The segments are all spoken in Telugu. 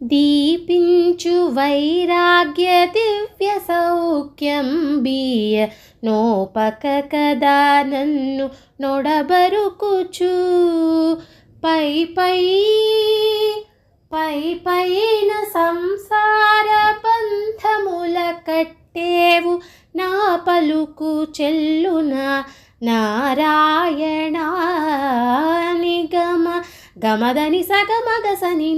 దీపించు వైరాగ్య దివ్య సౌఖ్యం బియ నోపక కదా నన్ను నొడబరుకుచు. పై పై పై పైన సంసార పంథముల కట్టేవు నా పలుకు చెల్లున నారాయణ నిగమ గమదని సగమగసని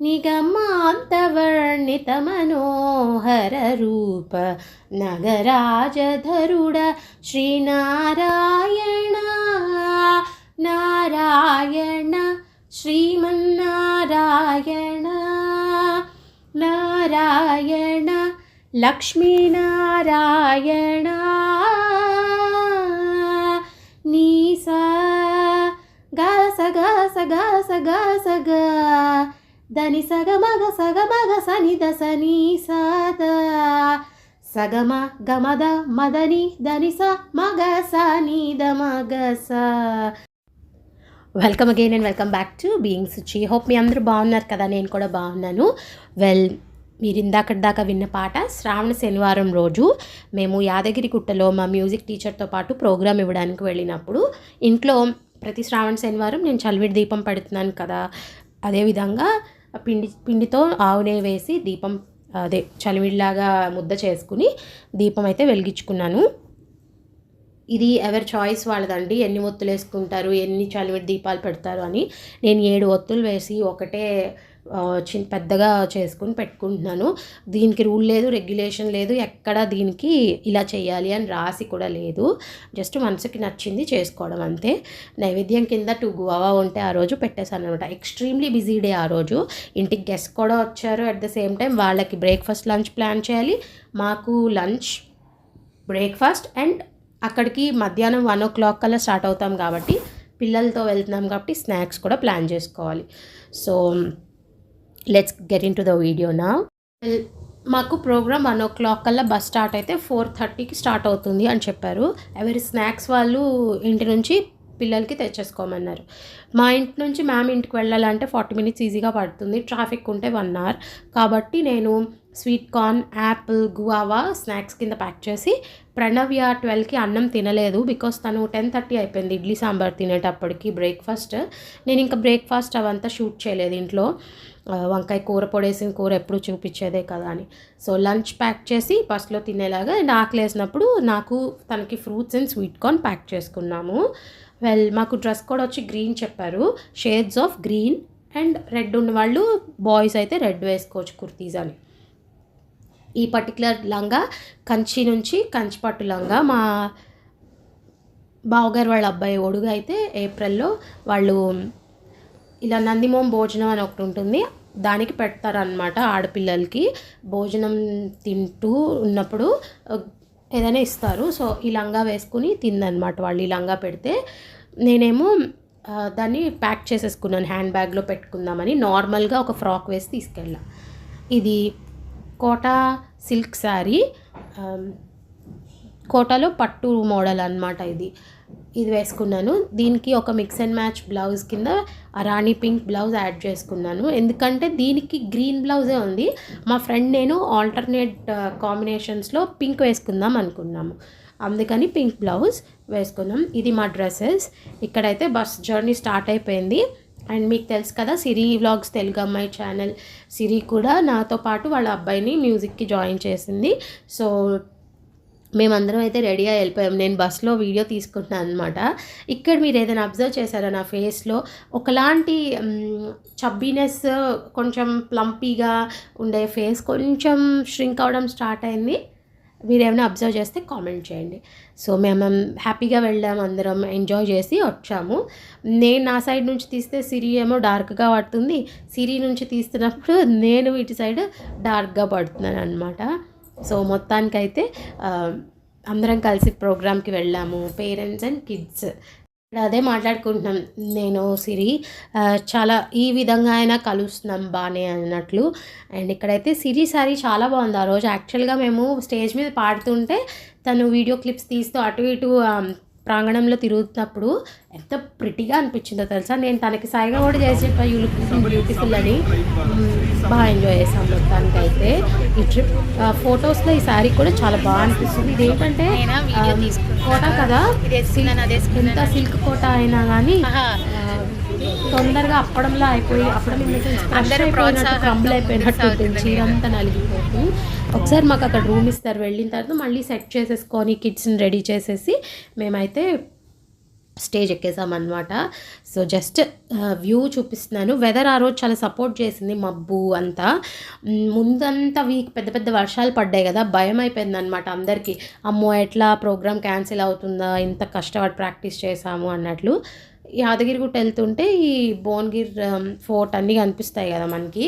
निगमान्तवर्णितमनोहररूप नगराजधरुड श्रीनारायण। नारायण श्रीमन्नारायण। नारायण लक्ष्मीनारायण। निगा దని సగమగ సగమగ సని దసని సాద. సద సగమ గమద మదని దని స మగ స ద మగ స. Welcome again and welcome back to being Suchi hope మీ అందరూ బాగున్నారు కదా? నేను కూడా బాగున్నాను. వెల్ మీరు ఇందాకటి దాకా విన్న పాట శ్రావణ శనివారం రోజు మేము యాదగిరి గుట్టలో మా మ్యూజిక్ టీచర్తో పాటు ప్రోగ్రామ్ ఇవ్వడానికి వెళ్ళినప్పుడు ఇంట్లో ప్రతి శ్రావణ శనివారం నేను చలివిడి దీపం పడుతున్నాను కదా. అదేవిధంగా పిండి పిండితో ఆవు నెయ్యి వేసి దీపం అదే చలివిడిలాగా ముద్ద చేసుకుని దీపం అయితే వెలిగించుకున్నాను. ఇది ఎవరి చాయిస్ వాళ్ళదండి. ఎన్ని ఒత్తులు వేసుకుంటారు ఎన్ని చలివిడి దీపాలు పెడతారు అని. నేను ఏడు ఒత్తులు వేసి ఒకటే చిన్న పెద్దగా చేసుకుని పెట్టుకుంటున్నాను. దీనికి రూల్ లేదు రెగ్యులేషన్ లేదు ఎక్కడ దీనికి ఇలా చేయాలి అని రాసి కూడా లేదు. జస్ట్ మనసుకి నచ్చింది చేసుకోవడం అంతే. నైవేద్యం కింద టూ గువావా ఉంటే ఆ రోజు పెట్టేశాను అనమాట ఎక్స్ట్రీమ్లీ బిజీ డే ఆ రోజు. ఇంటికి గెస్ట్ కూడా వచ్చారు. అట్ ద సేమ్ టైం వాళ్ళకి బ్రేక్ఫాస్ట్ లంచ్ ప్లాన్ చేయాలి. మాకు లంచ్ బ్రేక్ఫాస్ట్ అండ్ అక్కడికి మధ్యాహ్నం వన్ ఓ క్లాక్ కల్లా స్టార్ట్ అవుతాం కాబట్టి పిల్లలతో వెళ్తున్నాం కాబట్టి స్నాక్స్ కూడా ప్లాన్ చేసుకోవాలి. So let's get into the video నా మాకు ప్రోగ్రామ్ వన్ ఓ క్లాక్ కల్లా బస్ స్టార్ట్ అయితే ఫోర్ థర్టీకి స్టార్ట్ అవుతుంది అని చెప్పారు. ఎవరి స్నాక్స్ వాళ్ళు ఇంటి నుంచి పిల్లలకి తెచ్చేసుకోమన్నారు. మా ఇంటి నుంచి మ్యామ్ ఇంటికి వెళ్ళాలంటే ఫార్టీ మినిట్స్ ఈజీగా పడుతుంది. ట్రాఫిక్ ఉంటే వన్ అవర్ కాబట్టి నేను sweet corn apple guava snacks కింద ప్యాక్ చేసి ప్రణవ్య ట్వెల్వ్కి అన్నం తినలేదు బికాస్ తను టెన్ థర్టీ అయిపోయింది ఇడ్లీ సాంబార్ తినేటప్పటికి బ్రేక్ఫాస్ట్. నేను ఇంకా బ్రేక్ఫాస్ట్ అవంతా షూట్ చేయలేదు ఇంట్లో. వంకాయ కూర పొడేసిన కూర ఎప్పుడు చూపించేదే కదా అని. సో లంచ్ ప్యాక్ చేసి బస్లో తినేలాగా అండ్ ఆకలి వేసినప్పుడు నాకు తనకి fruits and sweet corn pack చేసుకున్నాము. వెల్ మాకు డ్రెస్ కోడ్ వచ్చి గ్రీన్ చెప్పారు. Shades of green and red ఉన్న వాళ్ళు బాయ్స్ అయితే రెడ్ వేసుకోవచ్చు కుర్తీస్ అని. ఈ పర్టికులర్ లంగా కంచి నుంచి కంచిపట్టు లంగా. మా బావగారు వాళ్ళ అబ్బాయి ఒడుగు అయితే ఏప్రిల్లో వాళ్ళు ఇలా నందిమోం భోజనం అని ఒకటి ఉంటుంది. దానికి పెడతారనమాట ఆడపిల్లలకి. భోజనం తింటూ ఉన్నప్పుడు ఏదైనా ఇస్తారు. సో ఈ లంగా వేసుకుని తిందనమాట వాళ్ళు ఈ లంగా పెడితే. నేనేమో దాన్ని ప్యాక్ చేసేసుకున్నాను హ్యాండ్ బ్యాగ్లో పెట్టుకుందామని. నార్మల్గా ఒక ఫ్రాక్ వేసి తీసుకెళ్ళా. ఇది కోటా సిల్క్ శారీ. కోటాలో పట్టు మోడల్ అన్నమాట ఇది. ఇది వేసుకున్నాను. దీనికి ఒక మిక్స్ అండ్ మ్యాచ్ బ్లౌజ్ కింద రాణి పింక్ బ్లౌజ్ యాడ్ చేసుకున్నాను. ఎందుకంటే దీనికి గ్రీన్ బ్లౌజే ఉంది. మా ఫ్రెండ్ నేను ఆల్టర్నేట్ కాంబినేషన్స్లో పింక్ వేసుకుందాం అనుకున్నాము. అందుకని పింక్ బ్లౌజ్ వేసుకున్నాం. ఇది మా డ్రెస్సెస్. ఇక్కడైతే బస్ జర్నీ స్టార్ట్ అయిపోయింది. అండ్ మీకు తెలుసు కదా సిరి వ్లాగ్స్ తెలుగు అమ్మాయి ఛానల్. సిరి కూడా నాతో పాటు వాళ్ళ అబ్బాయిని మ్యూజిక్కి జాయిన్ చేసింది. సో మేమందరం అయితే రెడీగా వెళ్ళిపోయాం. నేను బస్లో వీడియో తీసుకుంటున్నాను అనమాట ఇక్కడ మీరు ఏదైనా అబ్జర్వ్ చేశారా నా ఫేస్లో ఒకలాంటి చబ్బీనెస్ కొంచెం ప్లంపీగా ఉండే ఫేస్ కొంచెం ష్రింక్ అవడం స్టార్ట్ అయింది. మీరు ఏమైనా అబ్జర్వ్ చేస్తే కామెంట్ చేయండి. సో మేము హ్యాపీగా వెళ్ళాము అందరం ఎంజాయ్ చేసి వచ్చాము. నేను నా సైడ్ నుంచి తీస్తే సిరి ఏమో డార్క్గా పడుతుంది. సిరి నుంచి తీస్తున్నప్పుడు నేను ఇటు సైడ్ డార్క్గా పడుతున్నాను అనమాట సో మొత్తానికైతే అందరం కలిసి ప్రోగ్రామ్కి వెళ్ళాము. పేరెంట్స్ అండ్ కిడ్స్ ఇక్కడ అదే మాట్లాడుకుంటున్నాం. నేను సిరి చాలా ఈ విధంగా అయినా కలుస్తున్నాం బాగానే అన్నట్లు. అండ్ ఇక్కడైతే సిరి సారీ చాలా బాగుంది ఆ రోజు. యాక్చువల్గా మేము స్టేజ్ మీద పాడుతుంటే తను వీడియో క్లిప్స్ తీస్తూ అటు ఇటు ప్రాంగణంలో తిరుగుతున్నప్పుడు ఎంత ప్రిటిగా అనిపించిందో తెలుసా? నేను తనకి సాయిగా కూడా చేసి చెప్పా యూ లుక్ బ్యూటిఫుల్ అని. బాగా ఎంజాయ్ చేసాం మొత్తానికి అయితే ఈ ట్రిప్. ఫొటోస్లో ఈ శారీ కూడా చాలా బాగా అనిపిస్తుంది. ఇది ఏంటంటే. కోట కదా. ఎంత సిల్క్ కోట అయినా కానీ. తొందరగా అప్పడంలా అయిపోయి అప్పడం క్రంబుల్ అయిపోయినట్టు ముందుకు ఉంటుంది. చీర అంతా నలిగిపోతుంది. ఒకసారి మాకు అక్కడ రూమ్ ఇస్తారు. వెళ్ళిన తర్వాత మళ్ళీ సెట్ చేసేసుకొని కిడ్స్ని రెడీ చేసేసి మేమైతే స్టేజ్ ఎక్కేసామన్నమాట. సో జస్ట్ వ్యూ చూపిస్తున్నాను. వెదర్ ఆ రోజు చాలా సపోర్ట్ చేసింది మబ్బు అంతా. ముందంతా వీక్ పెద్ద పెద్ద వర్షాలు పడ్డాయి కదా భయం అయిపోయింది అనమాట అందరికీ. అమ్మో ఎట్లా ప్రోగ్రామ్ క్యాన్సిల్ అవుతుందా ఇంత కష్టపడి ప్రాక్టీస్ చేసాము అన్నట్లు. యాదగిరిగుట్ట వెళ్తుంటే ఈ భువనగిర్ ఫోర్ట్ అన్నీ కనిపిస్తాయి కదా మనకి.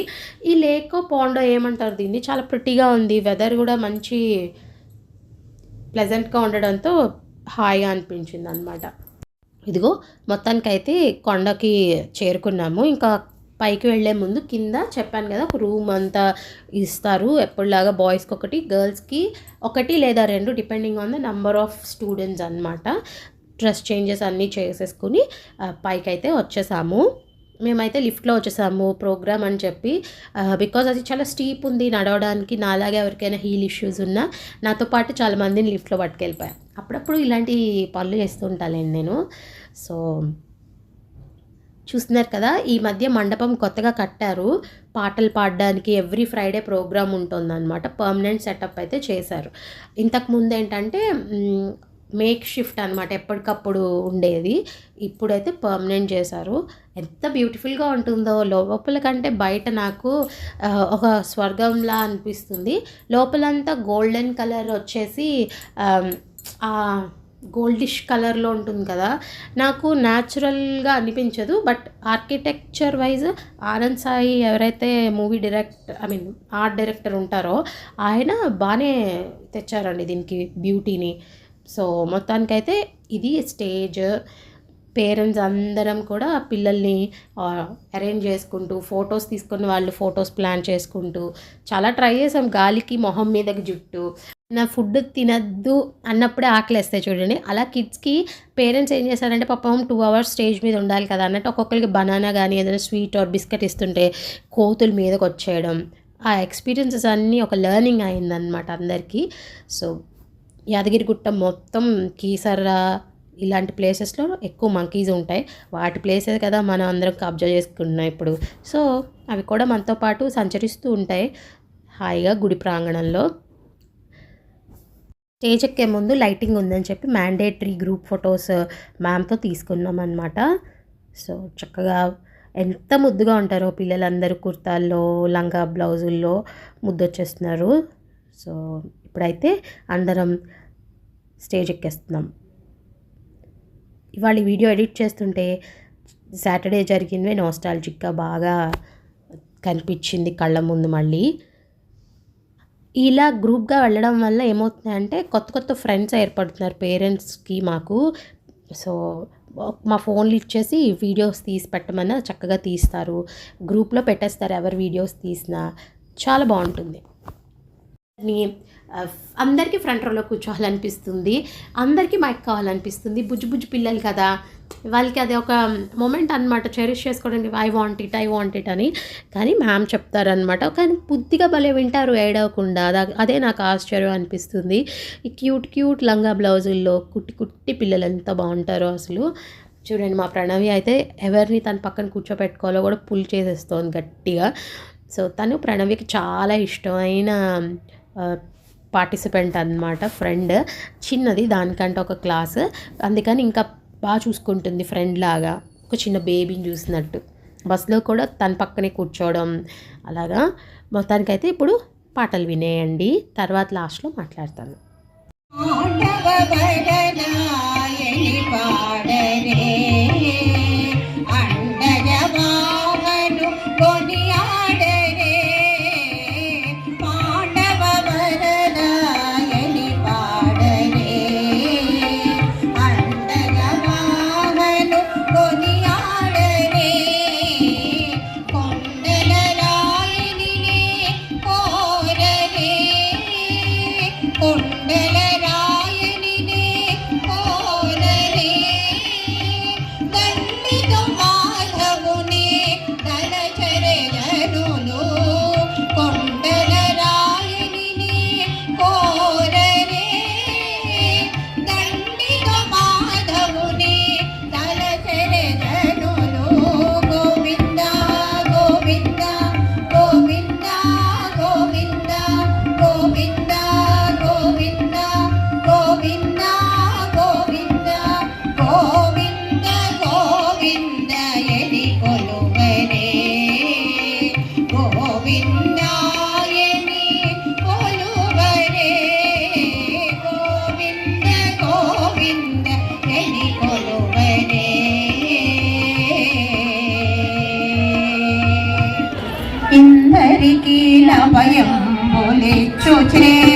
ఈ లేక్ పాండో ఏమంటారు దీన్ని? చాలా ప్రిటీగా ఉంది. వెదర్ కూడా మంచి ప్లెజెంట్గా ఉండడంతో హాయిగా అనిపించింది అనమాట ఇదిగో మొత్తానికైతే కొండకి చేరుకున్నాము. ఇంకా పైకి వెళ్ళే ముందు కింద చెప్పాను కదా ఒక రూమ్ అంతా ఇస్తారు. ఎప్పుడులాగా బాయ్స్కి ఒకటి గర్ల్స్కి ఒకటి లేదా రెండు depending on the number of students అనమాట డ్రెస్ చేంజెస్ అన్నీ చేసేసుకుని పైకి అయితే వచ్చేసాము. మేమైతే లిఫ్ట్లో వచ్చేసాము ప్రోగ్రామ్ అని చెప్పి. బికాజ్ అది చాలా స్టీప్ ఉంది నడవడానికి నాలాగే ఎవరికైనా హీల్ ఇష్యూస్ ఉన్నా. నాతో పాటు చాలా మందిని లిఫ్ట్లో పట్టుకెళ్ళిపోయాను అప్పుడప్పుడు ఇలాంటి పనులు చేస్తూ ఉంటానండి నేను. సో చూస్తున్నారు కదా ఈ మధ్య మండపం కొత్తగా కట్టారు. పాటలు పాడడానికి ఎవ్రీ ఫ్రైడే ప్రోగ్రామ్ ఉంటుందన్నమాట. పర్మనెంట్ సెటప్ అయితే చేశారు. ఇంతకుముందు ఏంటంటే మేక్ షిఫ్ట్ అనమాట ఎప్పటికప్పుడు ఉండేది. ఇప్పుడైతే పర్మనెంట్ చేశారు. ఎంత బ్యూటిఫుల్గా ఉంటుందో. లోపల కంటే బయట నాకు ఒక స్వర్గంలా అనిపిస్తుంది. లోపలంతా గోల్డెన్ కలర్ వచ్చేసి గోల్డిష్ కలర్లో ఉంటుంది కదా నాకు న్యాచురల్గా అనిపించదు but architecture wise Anand Sai ఎవరైతే movie direct I mean art director ఉంటారో ఆయన బాగానే తెచ్చారండి దీనికి బ్యూటీని సో మొత్తానికైతే ఇది స్టేజ్ పేరెంట్స్ అందరం కూడా పిల్లల్ని అరేంజ్ చేసుకుంటూ ఫొటోస్ తీసుకుని వాళ్ళు ఫొటోస్ ప్లాన్ చేసుకుంటూ చాలా ట్రై చేసాం. గాలికి మొహం మీదకి జుట్టు. నా ఫుడ్ తినద్దు అన్నప్పుడే ఆకలేస్తాయి చూడండి. అలా కిడ్స్కి పేరెంట్స్ ఏం చేశారంటే పాపం టూ అవర్స్ స్టేజ్ మీద ఉండాలి కదా అన్నట్టు ఒక్కొక్కరికి బనానా కానీ ఏదైనా స్వీట్ ఆర్ బిస్కెట్ ఇస్తుంటే కోతుల మీదకి వచ్చేయడం. ఆ ఎక్స్పీరియన్సెస్ అన్నీ ఒక లెర్నింగ్ అయిందనమాట అందరికీ. సో యాదగిరిగుట్ట మొత్తం కీసర్రా ఇలాంటి ప్లేసెస్లో ఎక్కువ మంకీస్ ఉంటాయి. వాటి ప్లేసెస్ కదా మనం అందరం అబ్జర్వ్ చేసుకుంటున్నాం ఇప్పుడు. సో అవి కూడా మనతో పాటు సంచరిస్తూ ఉంటాయి. హాయిగా గుడి ప్రాంగణంలో. స్టేజ్ ఎక్కే ముందు లైటింగ్ ఉందని చెప్పి మ్యాండేటరీ గ్రూప్ ఫొటోస్ మ్యామ్తో తీసుకున్నాం అనమాట సో చక్కగా ఎంత ముద్దుగా ఉంటారో పిల్లలందరూ కుర్తాల్లో లంగా బ్లౌజుల్లో ముద్దొచ్చేస్తున్నారు. సో ఇప్పుడైతే అందరం స్టేజ్ ఎక్కేస్తున్నాం ఇవాళ ఈ వీడియో ఎడిట్ చేస్తుంటే సాటర్డే జరిగినవే నోస్టాలజిక్గా బాగా కనిపించింది కళ్ళ ముందు మళ్ళీ. ఇలా గ్రూప్గా వెళ్ళడం వల్ల ఏమవుతుందంటే కొత్త కొత్త ఫ్రెండ్స్ ఏర్పడుతున్నారు పేరెంట్స్కి మాకు. సో మా ఫోన్లు ఇచ్చేసి వీడియోస్ తీసి పెట్టమన్నా చక్కగా తీస్తారు. గ్రూప్లో పెట్టేస్తారు ఎవరు వీడియోస్ తీసినా. చాలా బాగుంటుంది. ని అందరికీ ఫ్రంట్ రోలో కూర్చోవాలనిపిస్తుంది. అందరికీ మైక్ కావాలనిపిస్తుంది. బుజ్జు బుజ్జు పిల్లలు కదా. వాళ్ళకి అది ఒక మూమెంట్ అనమాట చెరిష్ చేసుకోవడానికి I want it I want it అని. కానీ మ్యామ్ చెప్తారనమాట కానీ బుద్ధిగా భలే వింటారు ఏడవకుండా. అదే నాకు ఆశ్చర్యం అనిపిస్తుంది. ఈ క్యూట్ క్యూట్ లంగా బ్లౌజుల్లో కుట్టి కుట్టి పిల్లలు ఎంత బాగుంటారో అసలు. చూడండి మా ప్రణవి అయితే ఎవరిని తన పక్కన కూర్చోపెట్టుకోవాలో కూడా పుల్ చేసేస్తోంది గట్టిగా. సో తను ప్రణవికి చాలా ఇష్టమైన పార్టిసిపెంట్ అన్నమాట ఫ్రెండ్. చిన్నది దానికంటే ఒక క్లాస్. అందుకని ఇంకా బాగా చూసుకుంటుంది ఫ్రెండ్ లాగా ఒక చిన్న బేబీని చూసినట్టు. బస్సులో కూడా తన పక్కనే కూర్చోవడం అలాగా. మొత్తానికైతే ఇప్పుడు పాటలు వినేయండి తర్వాత లాస్ట్లో మాట్లాడతాను. കൊച്ചിനെ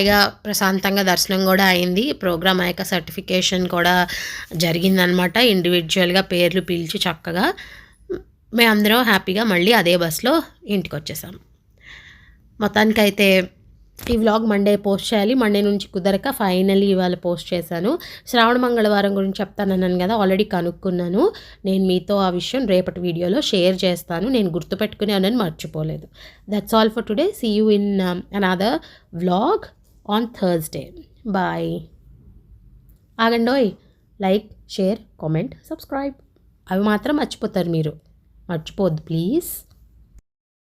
హాయిగా ప్రశాంతంగా దర్శనం కూడా అయింది. ప్రోగ్రామ్ అయ్యాక సర్టిఫికేషన్ కూడా జరిగిందనమాట. ఇండివిజువల్గా పేర్లు పిలిచి చక్కగా మేమందరం హ్యాపీగా మళ్ళీ అదే బస్సులో ఇంటికి వచ్చేసాం మొత్తానికైతే ఈ వ్లాగ్ మండే పోస్ట్ చేయాలి. మండే నుంచి కుదరక ఫైనల్లీ ఇవాళ పోస్ట్ చేశాను. శ్రావణ మంగళవారం గురించి చెప్తానన్నాను కదా ఆల్రెడీ కనుక్కున్నాను. నేను మీతో ఆ విషయం రేపటి వీడియోలో షేర్ చేస్తాను. నేను గుర్తుపెట్టుకునేనని మర్చిపోలేదు. That's all for today see you in another vlog on Thursday bye ఆగండోయ్. Like share comment subscribe అవి మాత్రం మర్చిపోతారు మీరు. మర్చిపోద్దు ప్లీజ్